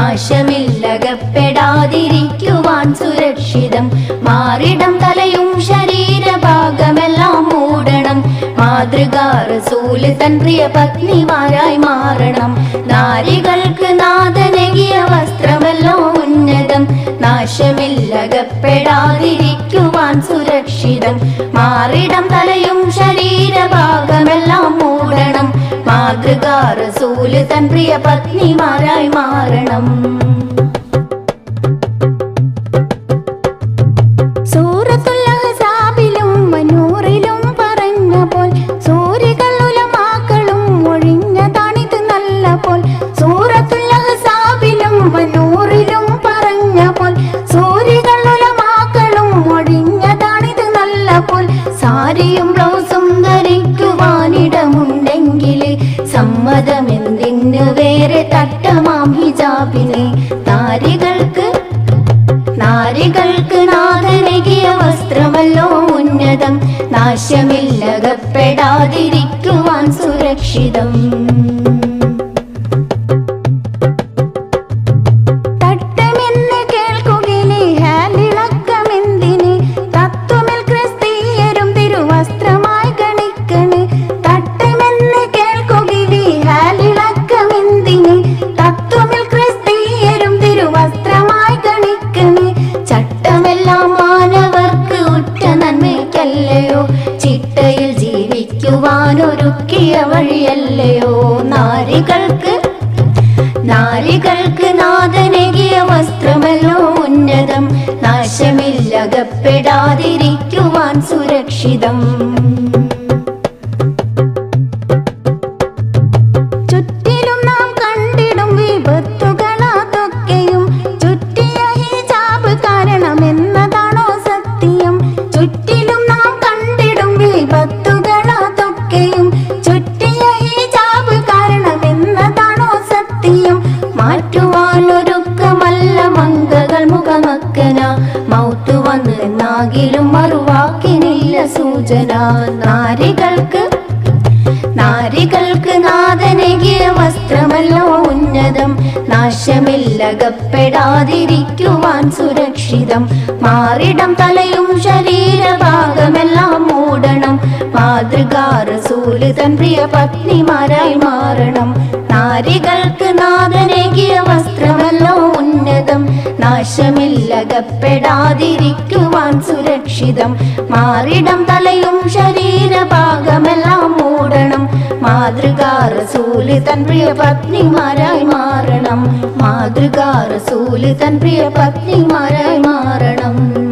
നാശമില്ലകപ്പെടാതിരിക്കുവാൻ സുരക്ഷിതം. മാറിടം തലയും ശരീരഭാഗമെല്ലാം മൂടണം. മാതൃകാറസൂൽ തൻ പ്രിയ പത്നിമാരായി മാറണം. നാരികൾക്ക് നാഥനകിയ വസ്ത്രമെല്ലാം ഉന്നതം. നാശമില്ലകപ്പെടാതിരിക്കുവാൻ സുരക്ഷിതം. മാറിടം തലയും ശരീരഭാഗം മാതൃകാ റസൂൽ തൻ പ്രിയ പത്നിമാരായി മാറണം. നാശമില്ലകപ്പെടാതിരിക്കുവാൻ സുരക്ഷിതം. ജീവിക്കുവാനൊരുക്കിയ വഴിയല്ലയോ നാരികൾക്ക്? നാരികൾക്ക് നാഥനകിയ വസ്ത്രമല്ലോ ഉന്നതം. നാശമില്ലകപ്പെടാതിരിക്കുവാൻ സുരക്ഷിതം. നാരികൾക്ക് നാരികൾക്ക് നാഥനകിയ വസ്ത്രമല്ലോ ഉന്നതം. നാശമില്ലകപ്പെടാതിരിക്കുവാൻ സുരക്ഷിതം. മാറിടം തലയും ശരീരഭാഗമെല്ലാം മൂടണം. മാതൃകാറസൂൽ തൻ പ്രിയ പത്നിമാരായി മാറണം. നാരികൾക്ക് നാഥനകിയ ഉന്നതം നാശമില്ലകപ്പെടാതിരിക്കുവാൻ സുരക്ഷിതം. മാറിടം തലയും ശരീരഭാഗമെല്ലാം മൂടണം. മാതൃകാ സൂൽ തൻ പ്രിയ പത്നിമാരായി മാറണം. മാതൃകാ സൂൽ തൻ പ്രിയ പത്നിമാരായി മാറണം.